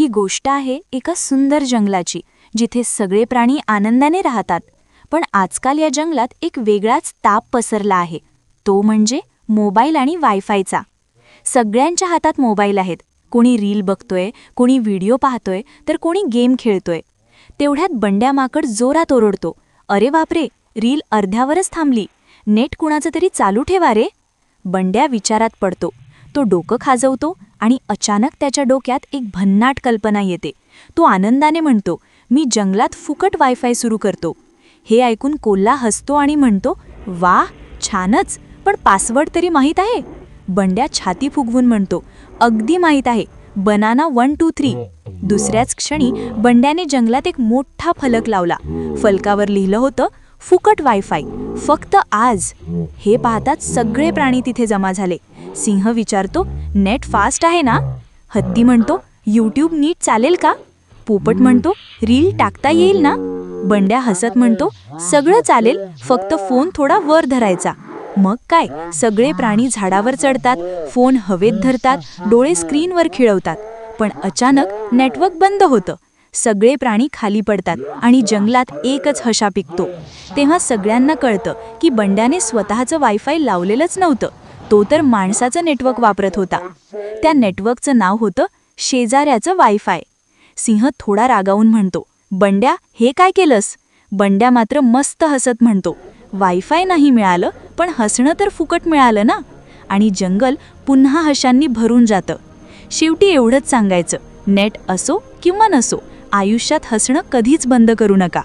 ही गोष्ट आहे एका सुंदर जंगलाची जिथे सगळे प्राणी आनंदाने राहतात. पण आजकाल या जंगलात एक वेगळाच ताप पसरला आहे. तो म्हणजे मोबाईल आणि वायफायचा. सगळ्यांच्या हातात मोबाईल आहेत. कोणी रील बघतोय कोणी व्हिडिओ पाहतोय तर कोणी गेम खेळतोय. तेवढ्यात बंड्या माकड जोरात ओरडतो. अरे बापरे रील अर्ध्यावरच थांबली. नेट कुणाचं तरी चालू ठेवा रे. बंड्या विचारात पडतो. तो डोकं खाजवतो. आणि अचानक त्याच्या डोक्यात एक भन्नाट कल्पना येते. तो आनंदाने म्हणतो मी जंगलात फुकट वायफाय सुरू करतो. हे ऐकून कोल्हा हसतो आणि म्हणतो वा छानच पण पासवर्ड तरी माहीत आहे? बंड्या छाती फुगवून म्हणतो अगदी माहीत आहे. Banana one two three. दुसऱ्याच क्षणी बंड्याने जंगलात एक मोठा फलक लावला. फलकावर लिहिलं होतं फुकट वायफाय. फक्त आज. हे पाहताच सगळे प्राणी तिथे जमा झाले. सिंह विचारतो नेट फास्ट आहे ना? हत्ती म्हणतो यूट्यूब नीट चालेल का? पोपट म्हणतो रील टाकता येईल ना? बंड्या हसत म्हणतो सगळं चालेल फक्त फोन थोडा वर धरायचा. मग काय? सगळे प्राणी झाडावर चढतात फोन हवेत धरतात डोळे स्क्रीनवर खिळवतात. पण अचानक नेटवर्क बंद होतं. सगळे प्राणी खाली पडतात आणि जंगलात एकच हशा पिकतो. तेव्हा सगळ्यांना कळतं की बंड्याने स्वतःचं वायफाय लावलेलंच नव्हतं. तो तर माणसाचं नेटवर्क वापरत होता. त्या नेटवर्कचं नाव होतं शेजाऱ्याचं वायफाय. सिंह थोडा रागावून म्हणतो बंड्या हे काय केलंस? बंड्या मात्र मस्त हसत म्हणतो वायफाय नाही मिळालं पण हसणं तर फुकट मिळालं ना? आणि जंगल पुन्हा हशांनी भरून जातं. शेवटी एवढंच सांगायचं नेट असो किंवा नसो आयुष्यात हसणं कधीच बंद करू नका.